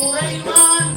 உறைவான்